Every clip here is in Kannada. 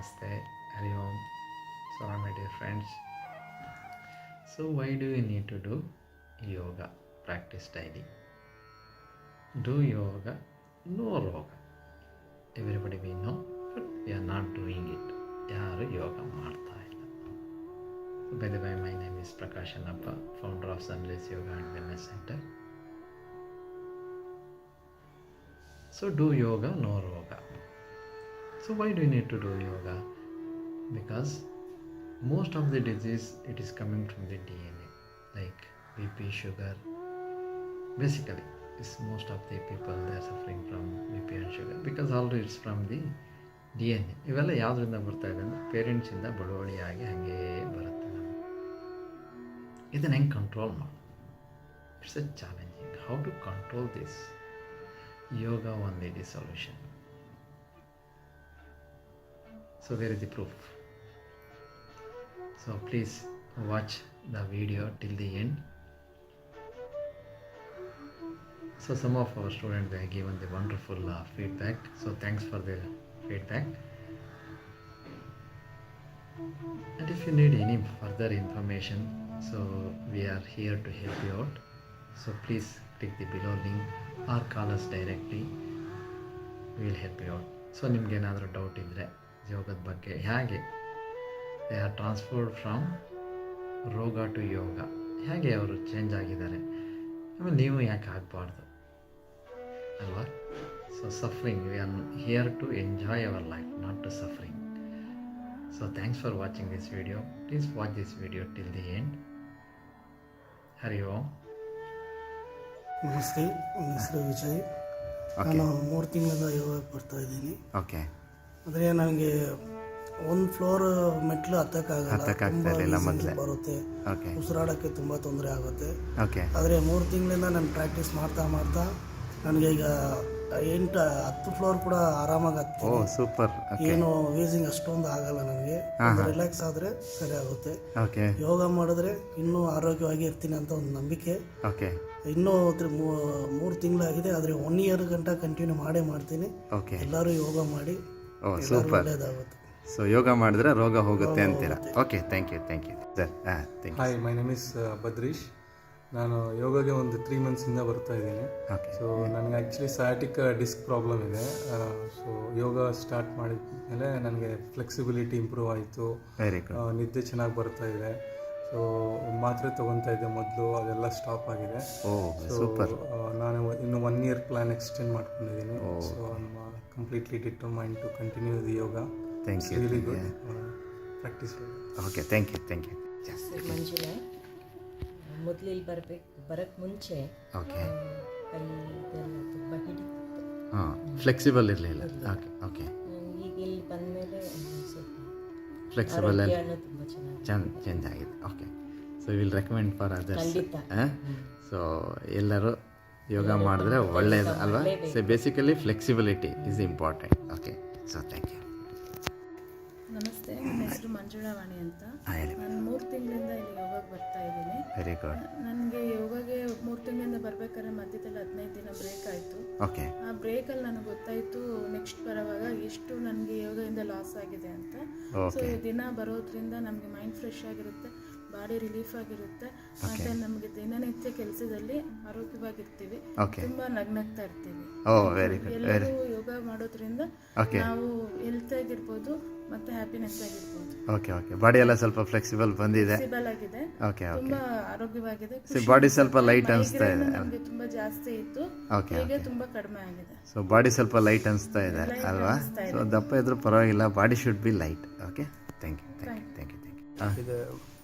Namaste, Hari Om. So, my dear friends. So, why do you need to do yoga? Practice daily. Do yoga, no roga. Everybody we know, but we are not doing it. ಯಾರು ಯೋಗ ಮಾಡ್ತಾ ಇಲ್ಲ by the by my name is Prakash Annappa founder of Sunrise Yoga and wellness centre so do yoga no ರೋಗ So do you need to do yoga? Because most of the disease it is coming from the dna like bp sugar basically it's most of the people they are suffering from bp and sugar because already it's from the D N A ಇವೆಲ್ಲ ಯಾವುದರಿಂದ ಬರ್ತಾ ಇದೆ ಅಂದರೆ ಪೇರೆಂಟ್ಸಿಂದ ಬಡವಳಿಯಾಗಿ ಹಾಗೇ ಬರುತ್ತೆ ನಮಗೆ ಇದನ್ನು ಹೆಂಗೆ ಕಂಟ್ರೋಲ್ ಮಾಡೋದು it's a challenging how to control this yoga one the solution so where is the proof? So please watch the video till the end. So some of our students have given the wonderful uh, feedback. So thanks for the feedback. And if you need any further information, so we are here to help you out. So please click the below link or call us directly. We will help you out. So ನಿಮ್ಗೇನಾದರೂ ಡೌಟ್ ಇದ್ದರೆ ಯೋಗದ ಬಗ್ಗೆ. ಹೇಗೆ? They are transferred from roga to yoga. ಹೇಗೆ ಅವರು ಚೇಂಜ್ ಆಗಿದ್ದಾರೆ? ಆಮೇಲೆ ನೀವು ಯಾಕೆ ಆಗಬಾರ್ದು? ಅಲ್ವಾ? So suffering we are here to enjoy our life not to suffering so thanks for watching this video please watch this video till the end Hari Om ನಮಸ್ತೆ ನನ್ನ ಹೆಸರು ವಿಜಯ್. ನಾನು ಮೂರು ತಿಂಗಳ ಯೋಗ ಬರ್ತಾ ಇದ್ದೀನಿ. ಓಕೆ ಆದರೆ ನನಗೆ ಒಂದು ಫ್ಲೋರ್ ಮೆಟ್ಲು ಹತ್ತಕ್ಕಾಗಲ್ಲ. ಮೊದಲೇ. ಬರುತ್ತೆ. ಉಸಿರಾಡೋಕ್ಕೆ ತುಂಬ ತೊಂದರೆ ಆಗುತ್ತೆ. ಓಕೆ ಆದರೆ ಮೂರು ತಿಂಗಳಿಂದ ನಾನು ಪ್ರಾಕ್ಟೀಸ್ ಮಾಡ್ತಾ ಮಾಡ್ತಾ ನನಗೆ ಈಗ ಎಂಟು ಹತ್ತು ಫ್ಲೋರ್ ಕೂಡ ಆರಾಮಾಗಿ ಹತ್ತೀನಿ. ಸೂಪರ್ ಏನು ವೀಸಿಂಗ್ ಅಷ್ಟೊಂದು ಆಗಲ್ಲ ನನಗೆ. ರಿಲ್ಯಾಕ್ಸ್ ಆದರೆ ಸರಿ ಆಗುತ್ತೆ. ಓಕೆ ಯೋಗ ಮಾಡಿದ್ರೆ ಇನ್ನೂ ಆರೋಗ್ಯವಾಗಿ ಇರ್ತೀನಿ ಅಂತ ಒಂದು ನಂಬಿಕೆ. ಓಕೆ ಇನ್ನೂ ಮೂರು ತಿಂಗಳಾಗಿದೆ ಆದರೆ ಒನ್ ಇಯರ್ ಗಂಟ ಕಂಟಿನ್ಯೂ ಮಾಡೇ ಮಾಡ್ತೀನಿ. ಎಲ್ಲರೂ ಯೋಗ ಮಾಡಿ. ಓ ಸೂಪರ್. ಸೊ ಯೋಗ ಮಾಡಿದ್ರೆ ರೋಗ ಹೋಗುತ್ತೆ ಅಂತೀರಾ? Okay thank you thank you sir ಹಾಂ thank you hi my name is Badrish ನಾನು ಯೋಗಗೆ ಒಂದು ತ್ರೀ ಮಂತ್ಸಿಂದ ಬರ್ತಾ ಇದ್ದೀನಿ. ಓಕೆ ಸೊ ನನಗೆ ಆ್ಯಕ್ಚುಲಿ ಸಯಾಟಿಕ್ ಡಿಸ್ಕ್ ಪ್ರಾಬ್ಲಮ್ ಇದೆ. ಸೊ ಯೋಗ ಸ್ಟಾರ್ಟ್ ಮಾಡಿದ ಮೇಲೆ ನನಗೆ ಫ್ಲೆಕ್ಸಿಬಿಲಿಟಿ ಇಂಪ್ರೂವ್ ಆಯಿತು. ವೆರಿ ಗುಡ್ ನಿದ್ದೆ ಚೆನ್ನಾಗಿ ಬರ್ತಾ ಇದೆ. ಸೊ ಮಾತ್ರೆ ತೊಗೊತಾ ಇದ್ದೆ ಮೊದಲು ಅದೆಲ್ಲ ಸ್ಟಾಪ್ ಆಗಿದೆ. Oh so super. ನಾನು ಇನ್ನು ಒನ್ ಇಯರ್ ಪ್ಲಾನ್ ಎಕ್ಸ್ಟೆಂಡ್ ಮಾಡ್ಕೊಂಡಿದ್ದೀನಿ. So completely determine to continue the yoga thank you really good practice okay thank you thank you ಹೆಸರು ಮಂಜುಳಾ. ಮೊದಲು ಇಲ್ಲಿ ಬರಬೇಕು ಬರಕ್ಕೆ ಮುಂಚೆ ಓಕೆ ಕೈ ಇದೆಲ್ಲ ತುಂಬ ಹಿಡಿತಿತ್ತು ಹಾಂ ಫ್ಲೆಕ್ಸಿಬಲ್ ಇರಲಿಲ್ಲ. ಓಕೆ ಓಕೆ ಈಗ ಇಲ್ಲಿ ಬಂದಮೇಲೆ ಫ್ಲೆಕ್ಸಿಬಲ್ ಚೆನ್ನಾಗಿ ಚೇಂಜ್ ಆಗಿದೆ okay so will recommend for others. So ಎಲ್ಲರೂ ಯೋಗ ಮಾಡಿದ್ರೆ ಒಳ್ಳೆಯದು ಅಲ್ವಾ? So basically flexibility is important okay so thank you ನಮಸ್ತೆ. ನನ್ನ ಹೆಸರು ಮಂಜುಳಾವಾಣಿ ಅಂತ. ನಾನು ಮೂರು ತಿಂಗಳಿಂದ ಇಲ್ಲಿ ಯೋಗಕ್ಕೆ ಬರ್ತಾ ಇದ್ದೀನಿ. ವೆರಿ ಗುಡ್ ನನಗೆ ಯೋಗಗೆ ಮೂರು ತಿಂಗಳಿಂದ ಬರಬೇಕಾದ್ರೆ ಮಧ್ಯದಲ್ಲಿ ಹದಿನೈದು ದಿನ ಬ್ರೇಕ್ ಆಯಿತು. ಓಕೆ ಆ ಬ್ರೇಕಲ್ಲಿ ನನಗೆ ಗೊತ್ತಾಯಿತು ನೆಕ್ಸ್ಟ್ ಬರೋವಾಗ ಎಷ್ಟು ನನಗೆ ಯೋಗದಿಂದ ಲಾಸ್ ಆಗಿದೆ ಅಂತ. ಸೊ ದಿನ ಬರೋದ್ರಿಂದ ನಮಗೆ ಮೈಂಡ್ ಫ್ರೆಶ್ ಆಗಿರುತ್ತೆ. ಬಾಡಿ ರಿಲೀಫ್ ಆಗಿರುತ್ತೆ. ಮತ್ತೆ ನಮಗೆ ದಿನನಿತ್ಯ ಕೆಲಸದಲ್ಲಿ ಆರೋಗ್ಯವಾಗಿರ್ತೀವಿ. ತುಂಬಾ ತುಂಬ ನಗ್ನಗ್ತಾ ಇರ್ತೀವಿ. ಓ ವೆರಿ ಗುಡ್ ವೆರಿ ಎಲ್ಲರೂ ಯೋಗ ಮಾಡೋದ್ರಿಂದ ಓಕೆ ನಾವು ಹೆಲ್ತ್ ಆಗಿರ್ಬೋದು ಮತ್ತೆ ಹ್ಯಾಪಿನೆಸ್ ಆಗಿರ್ಬೋದು. ಓಕೆ ಓಕೆ ಬಾಡಿ ಎಲ್ಲ ಸ್ವಲ್ಪ ಫ್ಲೆಕ್ಸಿಬಲ್ ಬಂದಿದೆ. ಫ್ಲೆಕ್ಸಿಬಲ್ ಆಗಿದೆ. ಓಕೆ ಓಕೆ ತುಂಬಾ ಆರೋಗ್ಯವಾಗಿದೆ. ಸೊ ಬಾಡಿ ಸ್ವಲ್ಪ ಲೈಟ್ ಅನಿಸ್ತಾ ಇದೆ. ನಮಗೆ ತುಂಬಾ ಜಾಸ್ತಿ ಇತ್ತು. ಓಕೆ ಈಗ ತುಂಬಾ ಕಡಿಮೆ ಆಗಿದೆ. ಸೊ ಬಾಡಿ ಸ್ವಲ್ಪ ಲೈಟ್ ಅನಿಸ್ತಾ ಇದೆ ಅಲ್ವಾ? ಸೊ ದಪ್ಪ ಇದ್ರೂ ಪರವಾಗಿಲ್ಲ. Body should be light okay thank you thank you thank you thank you ಇದು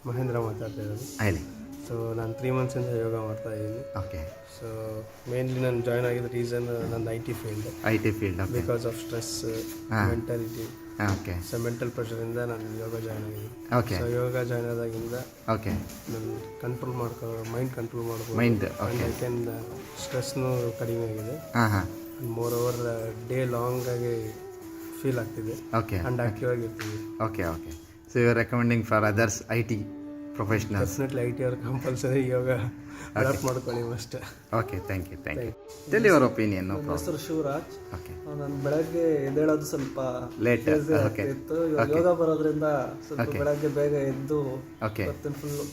ಮಹೇಂದ್ರ ಮಾತಾಡ್ತಾ ಇರೋದು ಹೇಳಿ. ಸೊ ನಾನು ತ್ರೀ ಮಂತ್ಸಿಂದ ಯೋಗ ಮಾಡ್ತಾ ಇದ್ದೀನಿ ಓಕೆ ಸೊ ಮೇನ್ಲಿ ನಾನು ಜಾಯ್ನ್ ಆಗಿದ ರೀಸನ್ ನನ್ನ I T field I T field because of stress mentality okay so mental ಪ್ರೆಷರಿಂದ ನಾನು ಯೋಗ ಜಾಯ್ನ್ ಆಗಿದ್ದೀನಿ. ಓಕೆ ಸೊ ಯೋಗ ಜಾಯ್ನ್ ಆದಾಗಿಂದ ಓಕೆ ನಾನು ಕಂಟ್ರೋಲ್ ಮಾಡ್ಕೊ ಮೈಂಡ್ ಕಂಟ್ರೋಲ್ ಮಾಡ್ಬೋದು. ಮೈಂಡ್ ಕ್ಯಾನ್ ಸ್ಟ್ರೆಸ್ನೂ ಕಡಿಮೆ ಆಗಿದೆ. ಹಾಂ ಹಾಂ. ಮೋರ್ ಓವರ್ ಡೇ ಲಾಂಗ್ ಆಗಿ ಫೀಲ್ ಆಗ್ತಿದೆ. ಓಕೆ ಆ್ಯಂಡ್ ಆಕ್ಟಿವ್ ಆಗಿರ್ತೀವಿ. Okay okay are recommending for others I T professional definitely I T ಅವ್ರ ಕಂಪಲ್ಸರಿ ಯೋಗ ಅಡಾಪ್ಟ್ ಮಾಡ್ಕೊಳ್ಳಿ ಅಷ್ಟೇ okay thank you thank you tell your opinion ನನ್ನ ಹೆಸರು ಶಿವರಾಜ್. ಓಕೆ ನಾನು ಬೆಳಗ್ಗೆ ಎದ್ದೇಳೋದು ಸ್ವಲ್ಪ ಲೇಟ್ ಓಕೆ ಇತ್ತು. ಯೋಗ ಬರೋದ್ರಿಂದ ಸ್ವಲ್ಪ. ಬೆಳಗ್ಗೆ ಬೇಗ ಎದ್ದು ಓಕೆ ಬರ್ತೀನಿ ಫುಲ್ಲು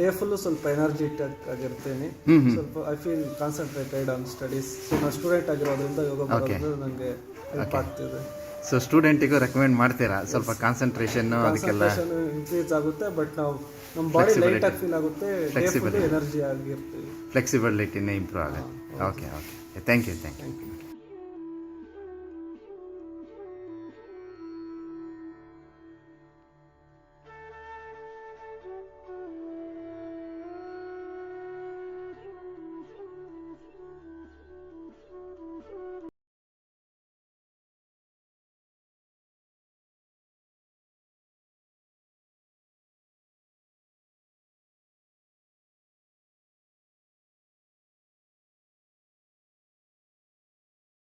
ಡೇ ಫುಲ್ಲು ಸ್ವಲ್ಪ ಎನರ್ಜಿಟಿಕ್ ಆಗಿರ್ತೀನಿ. ಸ್ವಲ್ಪ I feel concentrated on studies so ನಾನು ಸ್ಟೂಡೆಂಟ್ ಆಗಿರೋದ್ರಿಂದ ಯೋಗ ಬರೋದು ನನಗೆ ಹೆಲ್ಪ್ ಆಗ್ತಿದೆ. ಸೊ ಸ್ಟೂಡೆಂಟಿಗೂ ರೆಕಮೆಂಡ್ ಮಾಡ್ತೀರಾ? ಸ್ವಲ್ಪ ಕಾನ್ಸಂಟ್ರೇಷನ್ ಅದಕ್ಕೆಲ್ಲ ಇನ್ಕ್ರೀಸ್ ಆಗುತ್ತೆ ಬಟ್ ನಾವು ನಮ್ಮ ಬಾಡಿ ಲೈಟ್ ಆಗಿ ಫೀಲ್ ಆಗುತ್ತೆ ಡೇ ಫುಲ್ ಎನರ್ಜಿ ಆಗಿರ್ತೀವಿ ಫ್ಲೆಕ್ಸಿಬಿಲಿಟಿನೇ ಇಂಪ್ರೂವ್ ಆಗುತ್ತೆ. Okay okay thank you thank you